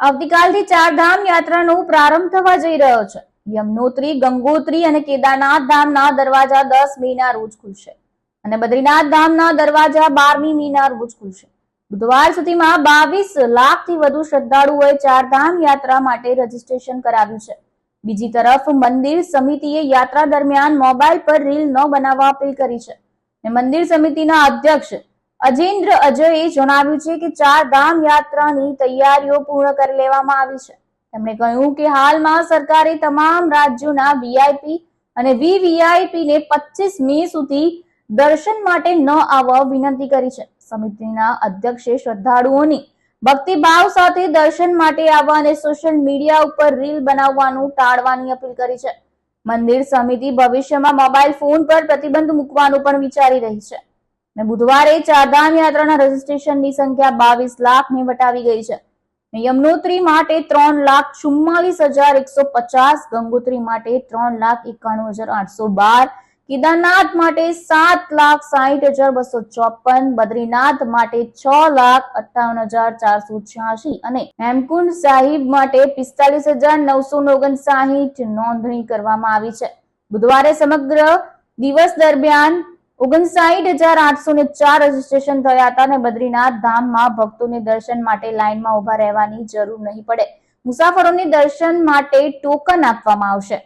આવતીકાલથી ચારધામ યાત્રાનો પ્રારંભ થવા જઈ રહ્યો છે. યમનોત્રી, ગંગોત્રી અને કેદારનાથ ધામના દરવાજા દસ મેના રોજ ખુલશે અને બદ્રીનાથ ધામના દરવાજા બારમી મીના રોજ ખુલશે. બુધવાર સુધીમાં બાવીસ લાખથી વધુ શ્રદ્ધાળુઓએ ચારધામ યાત્રા માટે રજીસ્ટ્રેશન કરાવ્યું છે. બીજી તરફ મંદિર સમિતિએ યાત્રા દરમિયાન મોબાઈલ પર રીલ ન બનાવવા અપીલ કરી છે. મંદિર સમિતિના અધ્યક્ષ અજેન્દ્ર અજયે જણાવ્યું છે કે ચાર ધામ યાત્રાની તૈયારીઓ પૂર્ણ કરી લેવામાં આવી છે. તેમણે કહ્યું કે હાલમાં સરકારે તમામ રાજ્યોના વીઆઈપી અને વીવીઆઈપી ને પચીસ મે સુધી દર્શન માટે ન આવવા વિનંતી કરી છે. સમિતિના અધ્યક્ષે શ્રદ્ધાળુઓની ભક્તિભાવ સાથે દર્શન માટે આવવા અને સોશિયલ મીડિયા ઉપર રીલ બનાવવાનું ટાળવાની અપીલ કરી છે. મંદિર સમિતિ ભવિષ્યમાં મોબાઈલ ફોન પર પ્રતિબંધ મૂકવાનું પણ વિચારી રહી છે. અને બુધવારે ચારધામ યાત્રાના રજીસ્ટ્રેશનની સંખ્યા બાવીસ લાખને વટાવી ગઈ છે. યમનોત્રી માટે ત્રણ લાખ ચુમ્માલીસ હજાર એકસો પચાસ, ગંગોત્રી માટે ત્રણ લાખ એકાણું હજાર આઠસો બાર, કેદારનાથ માટે સાત લાખ સાહીઠ હજાર બસો ચોપન, બદ્રીનાથ માટે છ લાખ અઠ્ઠાવન હજાર ચારસો છ્યાસી અને હેમકુંડ સાહિબ માટે પિસ્તાલીસ હજાર નવસો ઓગણસાહીઠ નોંધણી કરવામાં આવી છે. બુધવારે સમગ્ર દિવસ દરમિયાન ઓગણસાઠ હજાર આઠસો ને ચાર રજીસ્ટ્રેશન થયા હતા અને બદ્રીનાથ ધામમાં ભક્તોને દર્શન માટે લાઇનમાં ઊભા રહેવાની જરૂર નહીં પડે. મુસાફરોને દર્શન માટે ટોકન આપવામાં આવશે.